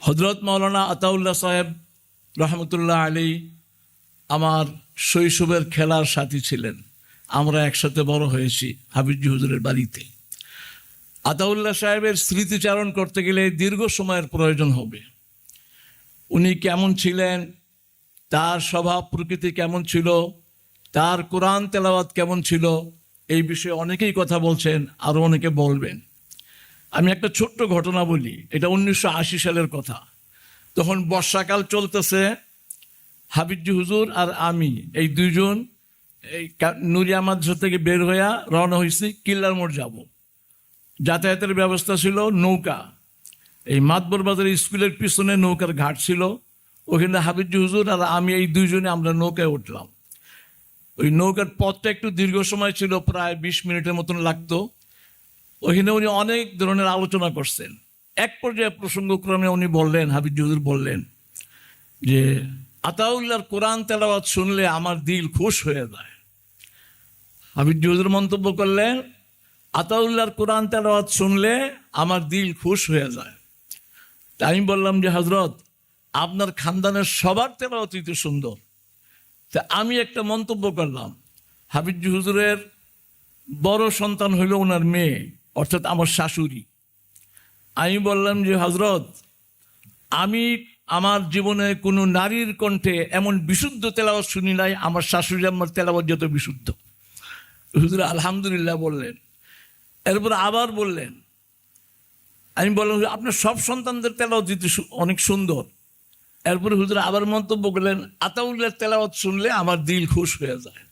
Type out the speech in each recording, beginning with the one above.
হজরত মৌলানা আতাউল্লাহ সাহেব রহমতুল্লাহ আলী আমার শৈশবের খেলার সাথী ছিলেন। আমরা একসাথে বড় হয়েছি হাবিজি হুজুরের বাড়িতে। আতাউল্লাহ সাহেবের স্মৃতিচারণ করতে গেলে দীর্ঘ সময়ের প্রয়োজন হবে। উনি কেমন ছিলেন, তার স্বভাব প্রকৃতি কেমন ছিল, তার কোরআন তেলাওয়াত কেমন ছিল, এই বিষয়ে অনেকেই কথা বলছেন আরও অনেকে বলবেন। আমি একটা ছোট্ট ঘটনা বলি, এটা উনিশশো আশি সালের কথা। তখন বর্ষাকাল চলতেছে হাবিজি হুজুর আর আমি, এই দুইজন, এই নুরিয়া মাদ্রাসা থেকে বের হইয়া রওনা হয়েছি কিল্লার মোড় যাব। যাতায়াতের ব্যবস্থা ছিল নৌকা। এই মাতবর বাজার স্কুলের পিছনে নৌকার ঘাট ছিল। ওখানে হাবিজি হুজুর আর আমি, এই দুইজনে আমরা নৌকায় উঠলাম। ওই নৌকার পথটা একটু দীর্ঘ সময় ছিল, প্রায় বিশ মিনিটের মতন লাগতো। ওখানে উনি অনেক ধরনের আলোচনা করছেন। এক পর্যায়ে প্রসঙ্গক্রমে উনি বললেন হাবিজ হুজুর বললেন যে, আতাউল্লাহর কোরআন তেলাওয়াত শুনলে আমার দিল খুশ হয়ে যায়। হাবিজ হুজুর মন্তব্য করলেন, আতাউল্লাহর কোরআন তেলাওয়াত শুনলে আমার দিল খুশ হয়ে যায়। আমি বললাম যে হজরত আপনার খানদানের সবার তেলাওয়াতই তো সুন্দর। তা আমি একটা মন্তব্য করলাম হাবিজ হুজুরের বড় সন্তান হইল ওনার মেয়ে। অর্থাৎ আমার শাশুড়ি। আমি বললাম যে হজরত আমি আমার জীবনে কোনো নারীর কণ্ঠে এমন বিশুদ্ধ তেলাওয়াত শুনি নাই, আমার শাশুড়ি আমার তেলাওয়াত যত বিশুদ্ধ। হুজুর আলহামদুলিল্লাহ বললেন। এরপর আবার বললেন, আমি বললাম আপনার সব সন্তানদের তেলাওয়াত দিতে অনেক সুন্দর। এরপরে হুজুর আবার মন্তব্য করলেন আতাউল্লাহ তেলাওয়াত শুনলে আমার দিল খুশ হয়ে যায়।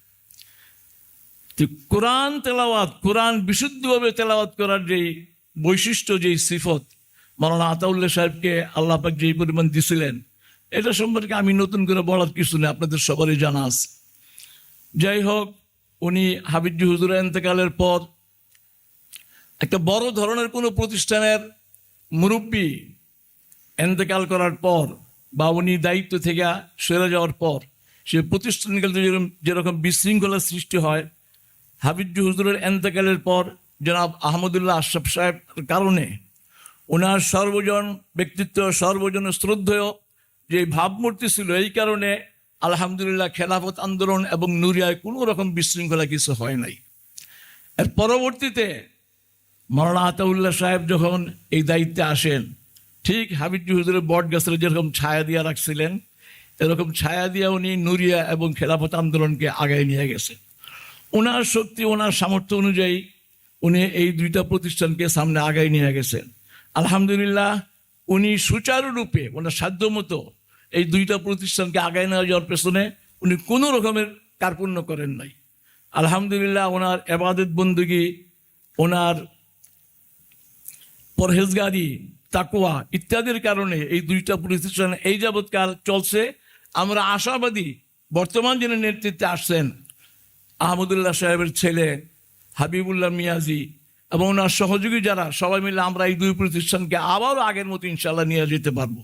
কোরআন তেলাওয়াত, কোরআন বিশুদ্ধভাবে তেলাওয়াত করার যেই বৈশিষ্ট্য যেই সিফত মারানা আতাউল্লাহ সাহেবকে আল্লাহ যেই পরিমাণ দিছিলেন, এটা সম্পর্কে আমি নতুন করে বলার কিছু নেই, আপনাদের সবারই জানা আছে। যাই হোক, উনি হাবিজি হুজুরের এন্তেকালের পর একটা বড় ধরনের কোনো প্রতিষ্ঠানের মুরব্বী এন্তেকাল করার পর বা উনি দায়িত্ব থেকে সরে যাওয়ার পর, সে প্রতিষ্ঠানগুলোতে যেরকম যেরকম বিশৃঙ্খলার সৃষ্টি হয় হাবিজু হুজুরের এন্তেকালের পর জনাব আহমদুল্লাহ আশরাফ সাহেবের কারণে ওনার সর্বজন ব্যক্তিত্ব, সর্বজন শ্রদ্ধেয় যে ভাবমূর্তি ছিল এই কারণে আলহামদুলিল্লাহ খেলাফত আন্দোলন এবং নুরিয়ায় কোনো রকম বিশৃঙ্খলা কিছু হয় নাই। এর পরবর্তীতে মৌলানা আতাউল্লাহ সাহেব যখন এই দায়িত্বে আসেন, ঠিক হাবিজি হুজুরের বট গাছের যেরকম ছায়া দিয়া রাখছিলেন, এরকম ছায়া দিয়া উনি নুরিয়া এবং খেলাফত আন্দোলনকে আগায় নিয়ে গেছেন। ওনার শক্তি ওনার সামর্থ্য অনুযায়ী উনি এই দুইটা প্রতিষ্ঠানকে সামনে আগায় নিয়ে গেছেন। আলহামদুলিল্লাহ, উনি সুচারুরূপে ওনার সাধ্য মতো এই দুইটা প্রতিষ্ঠানকে আগায় নিয়ে যাওয়ার পেছনে উনি কোনো রকমের কার্পণ্য করেন নাই। আলহামদুলিল্লাহ ওনার এবাদত বন্দুগি ওনার পরহেজগারি তাকুয়া ইত্যাদির কারণে এই দুইটা প্রতিষ্ঠান এই যাবৎকাল চলছে। আমরা আশাবাদী বর্তমান যিনি নেতৃত্বে আসছেন। আহমদুল্লাহ সাহেবের ছেলে, হাবিবুল্লাহ মিয়াজি এবং ওনার সহযোগী যারা, সবাই মিলে আমরা এই দুই প্রতিষ্ঠানকে আবারও আগের মতো ইনশাল্লাহ নিয়ে যেতে পারব।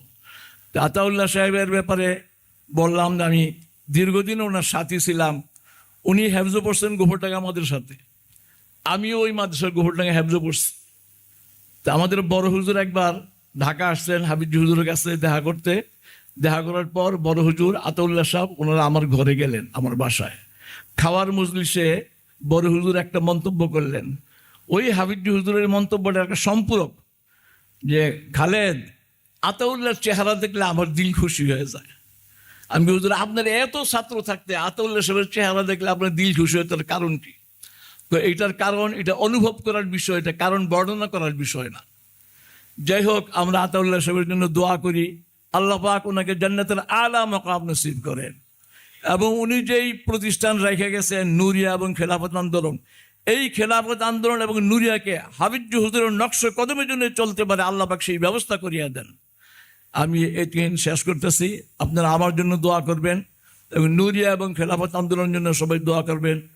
আতাউল্লাহ সাহেবের ব্যাপারে বললাম যে আমি দীর্ঘদিন ওনার সাথী ছিলাম, উনি হ্যাফজো পড়ছেন গোহরটাঙ্গা আমাদের সাথে আমিও ওই মাদ্রাসার গোহরটাঙ্গা হ্যাফজো পড়ছি। তা আমাদের বড় হুজুর একবার ঢাকা আসছেন হাবিজ হুজুরের কাছে দেখা করতে। দেখা করার পর বড় হুজুর আতাউল্লাহ সাহেব ওনারা আমার ঘরে গেলেন, আমার বাসায়। খাওয়ার মজলিসে বড় হুজুর একটা মন্তব্য করলেন। ওই হাবিজ হুজুরের মন্তব্যটা একটা সম্পূরক যে, খালেদ, আতাউল্লাহর চেহারা দেখলে আমার দিল খুশি হয়ে যায়। আমি হুজুর, আপনার এত ছাত্র থাকতে আতাউল্লাহ সাহেবের চেহারা দেখলে আপনার দিল খুশি হয় তার কারণ কি? তো এইটার কারণ, এটা অনুভব করার বিষয়, এটা কারণ বর্ণনা করার বিষয় না। যাই হোক, আমরা আতাউল্লাহ সাহেবের জন্য দোয়া করি। আল্লাহ পাক ওনাকে জান্নাতের আলা মকাম নসিব করেন। এবং উনি যেই প্রতিষ্ঠান রেখে গেছেন নুরিয়া এবং খেলাফত আন্দোলন, এই খেলাফত আন্দোলন এবং নুরিয়াকে হাবিজ হুজুরের নকশ কদমের জন্য চলতে পারে, আল্লাহ পাক সেই ব্যবস্থা করিয়া দেন। আমি এটিএন শেষ করতেছি। আপনারা আমার জন্য দোয়া করবেন এবং নুরিয়া এবং খেলাফত আন্দোলনের জন্য সবাই দোয়া করবেন।